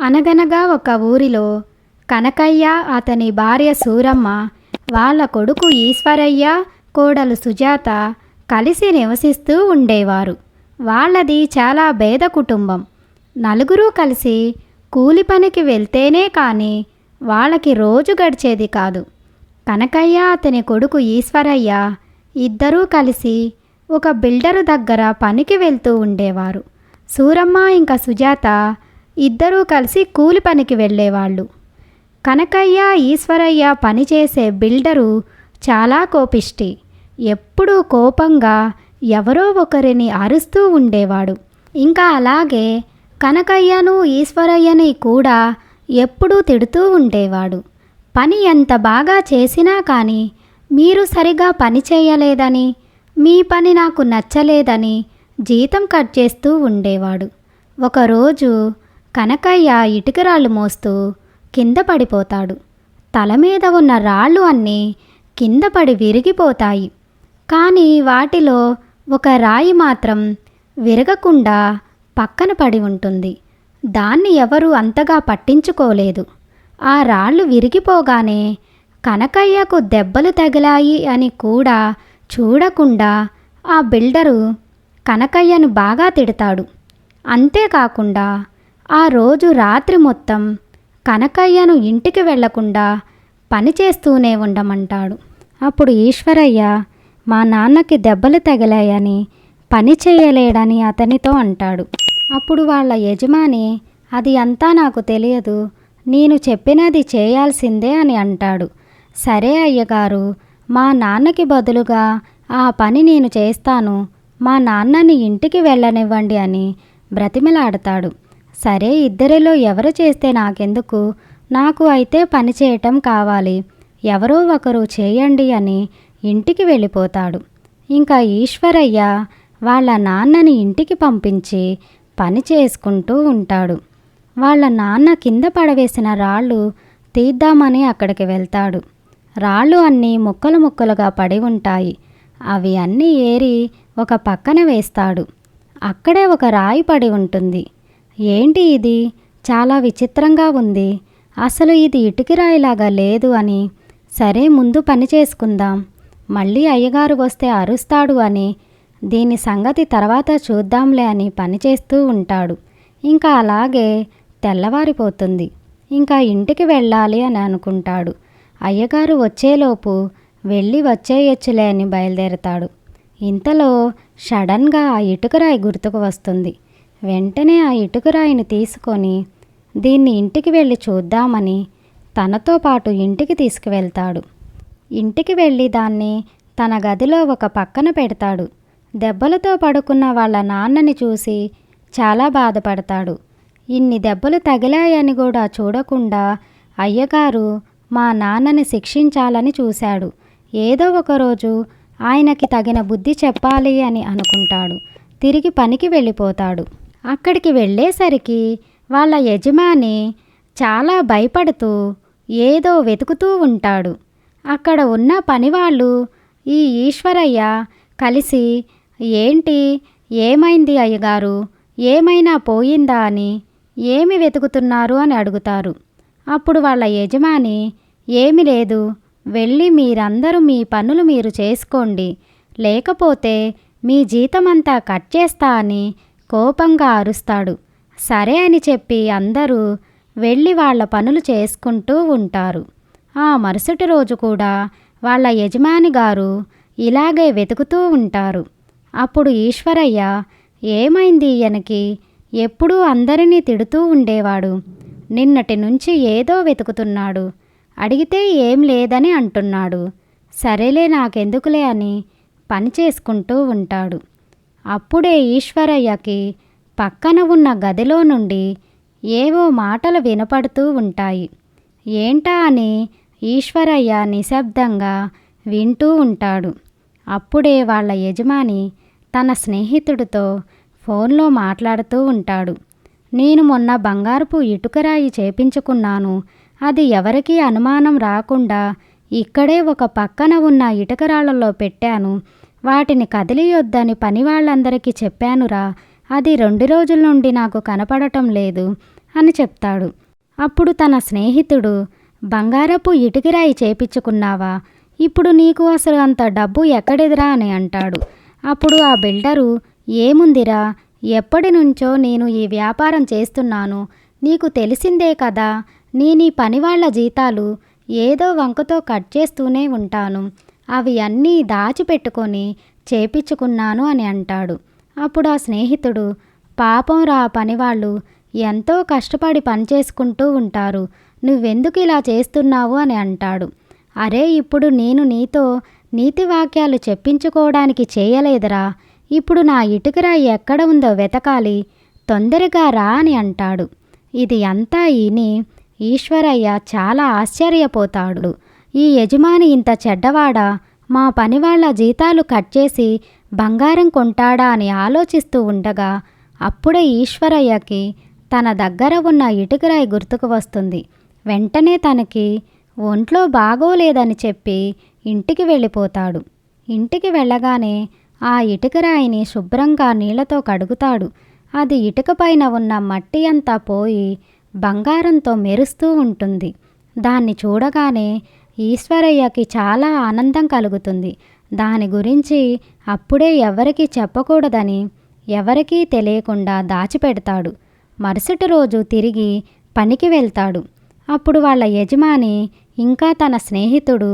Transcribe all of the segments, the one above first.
అనగనగా ఒక ఊరిలో కనకయ్య అతని భార్య సూరమ్మ వాళ్ళ కొడుకు ఈశ్వరయ్య కోడలు సుజాత కలిసి నివసిస్తూ ఉండేవారు. వాళ్ళది చాలా పేద కుటుంబం. నలుగురు కలిసి కూలి పనికి వెళ్తేనే కానీ వాళ్ళకి రోజు గడిచేది కాదు. కనకయ్య అతని కొడుకు ఈశ్వరయ్య ఇద్దరూ కలిసి ఒక బిల్డరు దగ్గర పనికి వెళ్తూ ఉండేవారు. సూరమ్మ ఇంకా సుజాత ఇద్దరూ కలిసి కూలి పనికి వెళ్ళేవాళ్ళు. కనకయ్య ఈశ్వరయ్య పనిచేసే బిల్డరు చాలా కోపిష్టి. ఎప్పుడూ కోపంగా ఎవరో ఒకరిని అరుస్తూ ఉండేవాడు. ఇంకా అలాగే కనకయ్యను ఈశ్వరయ్యని కూడా ఎప్పుడూ తిడుతూ ఉండేవాడు. పని ఎంత బాగా చేసినా కానీ మీరు సరిగా పని చేయలేదని మీ పని నాకు నచ్చలేదని జీతం కట్ చేస్తూ ఉండేవాడు. ఒకరోజు కనకయ్య ఇటుకరాళ్ళు మోస్తూ కింద పడిపోతాడు. తల మీద ఉన్న రాళ్ళు అన్నీ కింద పడి విరిగిపోతాయి. కానీ వాటిలో ఒక రాయి మాత్రం విరగకుండా పక్కన పడి ఉంటుంది. దాన్ని ఎవరూ అంతగా పట్టించుకోలేదు. ఆ రాళ్ళు విరిగిపోగానే కనకయ్యకు దెబ్బలు తగిలాయి అని కూడా చూడకుండా ఆ బిల్డరు కనకయ్యను బాగా తిడతాడు. అంతేకాకుండా ఆ రోజు రాత్రి మొత్తం కనకయ్యను ఇంటికి వెళ్ళకుండా పని చేస్తూనే ఉండమంటాడు. అప్పుడు ఈశ్వరయ్య మా నాన్నకి దెబ్బలు తగిలాయని పని చేయలేడని అతనితో అంటాడు. అప్పుడు వాళ్ళ యజమాని అది అంతా నాకు తెలియదు. నేను చెప్పినది చేయాల్సిందే అని అంటాడు. సరే అయ్యగారు మా నాన్నకి బదులుగా ఆ పని నేను చేస్తాను. మా నాన్నని ఇంటికి వెళ్ళనివ్వండి అని బ్రతిమలాడతాడు. సరే ఇద్దరిలో ఎవరు చేస్తే నాకెందుకు? నాకు అయితే పని చేయటం కావాలి. ఎవరో ఒకరు చేయండి అని ఇంటికి వెళ్ళిపోతాడు. ఇంకా ఈశ్వరయ్య వాళ్ళ నాన్నని ఇంటికి పంపించి పని చేసుకుంటూ ఉంటాడు. వాళ్ళ నాన్న కింద పడవేసిన రాళ్ళు తీద్దామని అక్కడికి వెళ్తాడు. రాళ్ళు అన్నీ ముక్కలు ముక్కలుగా పడి ఉంటాయి. అవి అన్నీ ఏరి ఒక పక్కన వేస్తాడు. అక్కడే ఒక రాయి పడి ఉంటుంది. ఏంటి ఇది? చాలా విచిత్రంగా ఉంది. అసలు ఇది ఇటుకి రాయిలాగా లేదు అని. సరే ముందు పని చేసుకుందాం. మళ్ళీ అయ్యగారు వస్తే అరుస్తాడు అని దీని సంగతి తర్వాత చూద్దాంలే అని పనిచేస్తూ ఉంటాడు. ఇంకా అలాగే తెల్లవారిపోతుంది. ఇంకా ఇంటికి వెళ్ళాలి అని అనుకుంటాడు. అయ్యగారు వచ్చేలోపు వెళ్ళి వచ్చేయచ్చులే అని బయలుదేరతాడు. ఇంతలో సడన్గా ఆ ఇటుకరాయి గుర్తుకు వస్తుంది. వెంటనే ఆ ఇటుకరాయిని తీసుకొని దీన్ని ఇంటికి వెళ్ళి చూద్దామని తనతో పాటు ఇంటికి తీసుకువెళ్తాడు. ఇంటికి వెళ్ళి దాన్ని తన గదిలో ఒక పక్కన పెడతాడు. దెబ్బలతో పడుకున్న వాళ్ళ నాన్నని చూసి చాలా బాధపడతాడు. ఇన్ని దెబ్బలు తగిలాయని కూడా చూడకుండా అయ్యగారు మా నాన్నని శిక్షించాలని చూశాడు. ఏదో ఒకరోజు ఆయనకి తగిన బుద్ధి చెప్పాలి అని అనుకుంటాడు. తిరిగి పనికి వెళ్ళిపోతాడు. అక్కడికి వెళ్ళేసరికి వాళ్ళ యజమాని చాలా భయపడుతూ ఏదో వెతుకుతూ ఉంటాడు. అక్కడ ఉన్న పనివాళ్ళు ఈ ఈశ్వరయ్య కలిసి ఏంటి? ఏమైంది అయ్యగారు? ఏమైనా పోయిందా అని? ఏమి వెతుకుతున్నారు అని అడుగుతారు. అప్పుడు వాళ్ళ యజమాని ఏమి లేదు వెళ్ళి మీరందరూ మీ పనులు మీరు చేసుకోండి. లేకపోతే మీ జీతమంతా కట్ చేస్తా అని కోపంగా అరుస్తాడు. సరే అని చెప్పి అందరూ వెళ్ళి వాళ్ళ పనులు చేసుకుంటూ ఉంటారు. ఆ మరుసటి రోజు కూడా వాళ్ళ యజమాని గారు ఇలాగే వెతుకుతూ ఉంటారు. అప్పుడు ఈశ్వరయ్య ఏమైంది ఈయనకి ఎప్పుడూ అందరినీ తిడుతూ ఉండేవాడు. నిన్నటి నుంచి ఏదో వెతుకుతున్నాడు. అడిగితే ఏం లేదని అంటున్నాడు. సరేలే నాకెందుకులే అని పని చేసుకుంటూ ఉంటాడు. అప్పుడే ఈశ్వరయ్యకి పక్కన ఉన్న గదిలో నుండి ఏవో మాటలు వినపడుతూ ఉంటాయి. ఏంటా అని ఈశ్వరయ్య నిశ్శబ్దంగా వింటూ ఉంటాడు. అప్పుడే వాళ్ళ యజమాని తన స్నేహితుడితో ఫోన్లో మాట్లాడుతూ ఉంటాడు. నేను మొన్న బంగారపు ఇటుకరాయి చేపించుకున్నాను. అది ఎవరికీ అనుమానం రాకుండా ఇక్కడే ఒక పక్కన ఉన్న ఇటుకరాళ్ళలో పెట్టాను. వాటిని కదిలియొద్దని పని వాళ్ళందరికీ చెప్పానురా. అది రెండు రోజుల నుండి నాకు కనపడటం లేదు అని చెప్తాడు. అప్పుడు తన స్నేహితుడు బంగారపు ఇటుకిరాయి చేపించుకున్నావా? ఇప్పుడు నీకు అసలు అంత డబ్బు ఎక్కడిదిరా? అని అంటాడు. అప్పుడు ఆ బిల్డరు ఏముందిరా? ఎప్పటి నుంచో నేను ఈ వ్యాపారం చేస్తున్నాను. నీకు తెలిసిందే కదా నేను ఈ పనివాళ్ళ జీతాలు ఏదో వంకతో కట్ చేస్తూనే ఉంటాను. అవి అన్నీ దాచిపెట్టుకొని చేపించుకున్నాను అని అంటాడు. అప్పుడు ఆ స్నేహితుడు పాపం రా పనివాళ్ళు ఎంతో కష్టపడి పనిచేసుకుంటూ ఉంటారు. నువ్వెందుకు ఇలా చేస్తున్నావు? అని అంటాడు. అరే ఇప్పుడు నేను నీతో నీతి వాక్యాలు చెప్పించుకోవడానికి చేయలేదురా. ఇప్పుడు నా ఇటుకరాయి ఎక్కడ ఉందో వెతకాలి. తొందరగా రా అని అంటాడు. ఇది అంతా ఈని ఈశ్వరయ్య చాలా ఆశ్చర్యపోతాడు. ఈ యజమాని ఇంత చెడ్డవాడా? మా పనివాళ్ళ జీతాలు కట్ చేసి బంగారం కొంటాడా అని ఆలోచిస్తూ ఉండగా అప్పుడే ఈశ్వరయ్యకి తన దగ్గర ఉన్న ఇటుకరాయి గుర్తుకు వస్తుంది. వెంటనే తనకి ఒంట్లో బాగోలేదని చెప్పి ఇంటికి వెళ్ళిపోతాడు. ఇంటికి వెళ్ళగానే ఆ ఇటుకరాయిని శుభ్రంగా నీళ్ళతో కడుగుతాడు. అది ఇటుక పైన ఉన్న మట్టి అంతా పోయి బంగారంతో మెరుస్తూ ఉంటుంది. దాన్ని చూడగానే ఈశ్వరయ్యకి చాలా ఆనందం కలుగుతుంది. దాని గురించి అప్పుడే ఎవరికీ చెప్పకూడదని ఎవరికీ తెలియకుండా దాచిపెడతాడు. మరుసటి రోజు తిరిగి పనికి వెళ్తాడు. అప్పుడు వాళ్ళ యజమాని ఇంకా తన స్నేహితుడు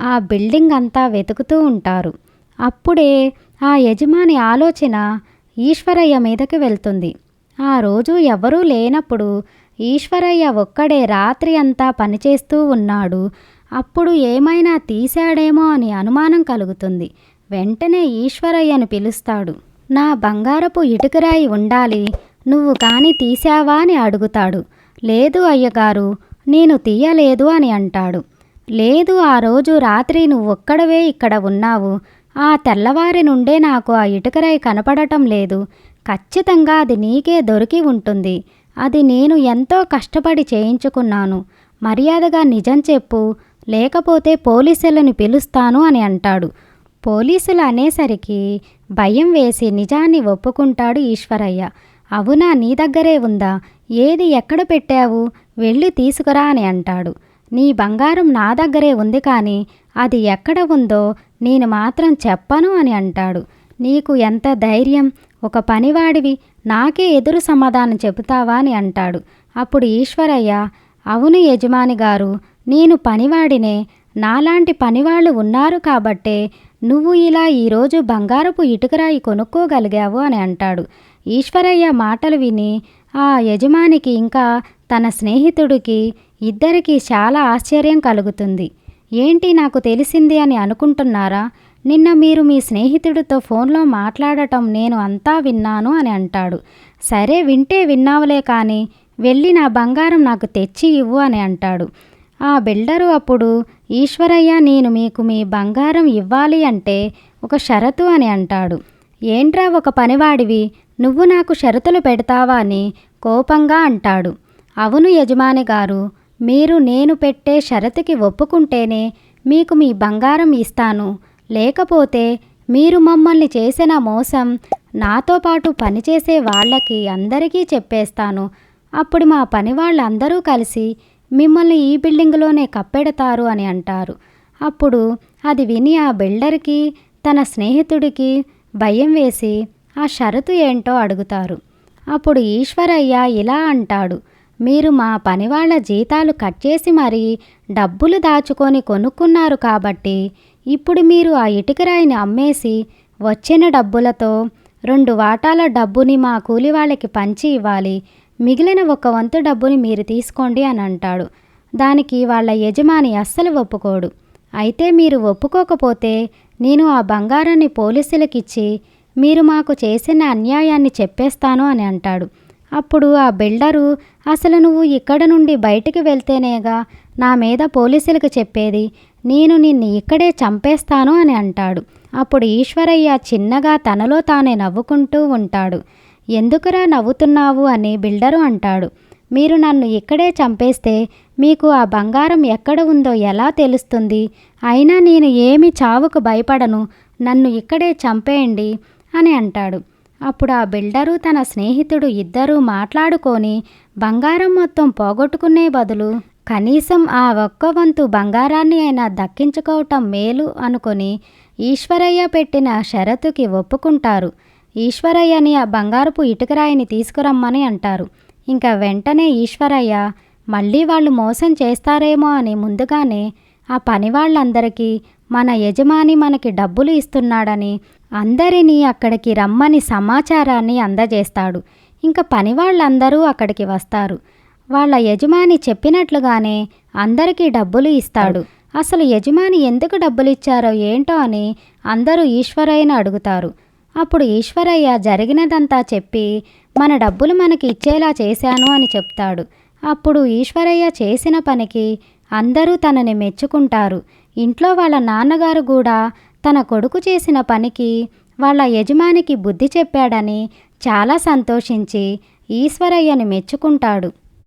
ఆ బిల్డింగ్ అంతా వెతుకుతూ ఉంటారు. అప్పుడే ఆ యజమాని ఆలోచన ఈశ్వరయ్య మీదకి వెళ్తుంది. ఆ రోజు ఎవరూ లేనప్పుడు ఈశ్వరయ్య ఒక్కడే రాత్రి అంతా పనిచేస్తూ ఉన్నాడు. అప్పుడు ఏమైనా తీశాడేమో అని అనుమానం కలుగుతుంది. వెంటనే ఈశ్వరయ్యను పిలుస్తాడు. నా బంగారపు ఇటుకరాయి ఉండాలి నువ్వు కాని తీశావా అని అడుగుతాడు. లేదు అయ్యగారు నేను తీయలేదు అని అంటాడు. లేదు ఆ రోజు రాత్రి నువ్వు ఒక్కడవే ఇక్కడ ఉన్నావు. ఆ తెల్లవారి నుండే నాకు ఆ ఇటుకరాయి కనపడటం లేదు. ఖచ్చితంగా అది నీకే దొరికి ఉంటుంది. అది నేను ఎంతో కష్టపడి చేయించుకున్నాను. మర్యాదగా నిజం చెప్పు. లేకపోతే పోలీసులను పిలుస్తాను అని అంటాడు. పోలీసులు అనేసరికి భయం వేసి నిజాన్ని ఒప్పుకుంటాడు ఈశ్వరయ్య. అవునా నీ దగ్గరే ఉందా? ఏది ఎక్కడ పెట్టావు? వెళ్ళి తీసుకురా అని అంటాడు. నీ బంగారం నా దగ్గరే ఉంది కానీ అది ఎక్కడ ఉందో నేను మాత్రం చెప్పను అని అంటాడు. నీకు ఎంత ధైర్యం? ఒక పనివాడివి. నాకే ఎదురు సమాధానం చెబుతావా అని అంటాడు. అప్పుడు ఈశ్వరయ్య అవును యజమాని గారు నేను పనివాడినే. నాలాంటి పనివాళ్ళు ఉన్నారు కాబట్టే నువ్వు ఇలా ఈరోజు బంగారపు ఇటుకరాయి కొనుక్కోగలిగావు అని అంటాడు. ఈశ్వరయ్య మాటలు విని ఆ యజమానికి ఇంకా తన స్నేహితుడికి ఇద్దరికీ చాలా ఆశ్చర్యం కలుగుతుంది. ఏంటి నాకు తెలిసింది అని అనుకుంటున్నారా? నిన్న మీరు మీ స్నేహితుడితో ఫోన్లో మాట్లాడటం నేను అంతా విన్నాను అని అంటాడు. సరే వింటే విన్నావులే కానీ వెళ్ళి నా బంగారం నాకు తెచ్చి ఇవ్వు అని అంటాడు. ఆ బిల్డరు అప్పుడు ఈశ్వరయ్య నేను మీకు మీ బంగారం ఇవ్వాలి అంటే ఒక షరతు అని అంటాడు. ఏంట్రా ఒక పనివాడివి? నువ్వు నాకు షరతులు పెడతావా? అని కోపంగా అంటాడు. అవును యజమాని గారు మీరు నేను పెట్టే షరతుకి ఒప్పుకుంటేనే మీకు మీ బంగారం ఇస్తాను. లేకపోతే మీరు మమ్మల్ని చేసిన మోసం నాతో పాటు పనిచేసే వాళ్ళకి అందరికీ చెప్పేస్తాను. అప్పుడు మా పని వాళ్ళందరూ కలిసి మిమ్మల్ని ఈ బిల్డింగ్లోనే కప్పెడతారు అని అంటారు. అప్పుడు అది విని ఆ బిల్డర్కి తన స్నేహితుడికి భయం వేసి ఆ షరతు ఏంటో అడుగుతారు. అప్పుడు ఈశ్వరయ్య ఇలా అంటాడు. మీరు మా పనివాళ్ళ జీతాలు కట్ చేసి మరీ డబ్బులు దాచుకొని కొనుక్కున్నారు కాబట్టి ఇప్పుడు మీరు ఆ ఇటుకరాయిని అమ్మేసి వచ్చిన డబ్బులతో రెండు వాటాల డబ్బుని మా కూలి వాళ్ళకి పంచి ఇవ్వాలి. మిగిలిన ఒక వంతు డబ్బుని మీరు తీసుకోండి అని అంటాడు. దానికి వాళ్ళ యజమాని అస్సలు ఒప్పుకోడు. అయితే మీరు ఒప్పుకోకపోతే నేను ఆ బంగారాన్ని పోలీసులకిచ్చి మీరు మాకు చేసిన అన్యాయాన్ని చెప్పేస్తాను అని అంటాడు. అప్పుడు ఆ బిల్డరు అసలు నువ్వు ఇక్కడ నుండి బయటికి వెళ్తేనేగా నా మీద పోలీసులకు చెప్పేది? నేను నిన్ను ఇక్కడే చంపేస్తాను అని అంటాడు. అప్పుడు ఈశ్వరయ్య చిన్నగా తనలో తానే నవ్వుకుంటూ ఉంటాడు. ఎందుకురా నవ్వుతున్నావు అని బిల్డరు అంటాడు. మీరు నన్ను ఇక్కడే చంపేస్తే మీకు ఆ బంగారం ఎక్కడ ఉందో ఎలా తెలుస్తుంది? అయినా నేను ఏమి చావుకు భయపడను. నన్ను ఇక్కడే చంపేయండి అని అంటాడు. అప్పుడు ఆ బిల్డరు తన స్నేహితుడు ఇద్దరూ మాట్లాడుకొని బంగారం మొత్తం పోగొట్టుకునే బదులు కనీసం ఆ ఒక్క వంతు బంగారాన్ని అయినా దక్కించుకోవటం మేలు అనుకొని ఈశ్వరయ్య పెట్టిన షరతుకి ఒప్పుకుంటారు. ఈశ్వరయ్యని ఆ బంగారపు ఇటుకరాయిని తీసుకురమ్మని అంటారు. ఇంకా వెంటనే ఈశ్వరయ్య మళ్ళీ వాళ్ళు మోసం చేస్తారేమో అని ముందుగానే ఆ పని వాళ్ళందరికీ మన యజమాని మనకి డబ్బులు ఇస్తున్నాడని అందరినీ అక్కడికి రమ్మని సమాచారాన్ని అందజేస్తాడు. ఇంకా పని వాళ్ళందరూ అక్కడికి వస్తారు. వాళ్ళ యజమాని చెప్పినట్లుగానే అందరికీ డబ్బులు ఇస్తాడు. అసలు యజమాని ఎందుకు డబ్బులు ఇచ్చారో ఏంటో అని అందరూ ఈశ్వరయ్యను అడుగుతారు. అప్పుడు ఈశ్వరయ్య జరిగినదంతా చెప్పి మన డబ్బులు మనకి ఇచ్చేలా చేశాను అని చెప్తాడు. అప్పుడు ఈశ్వరయ్య చేసిన పనికి అందరూ తనని మెచ్చుకుంటారు. ఇంట్లో వాళ్ళ నాన్నగారు కూడా తన కొడుకు చేసిన పనికి వాళ్ళ యజమానికి బుద్ధి చెప్పాడని చాలా సంతోషించి ఈశ్వరయ్యని మెచ్చుకుంటాడు.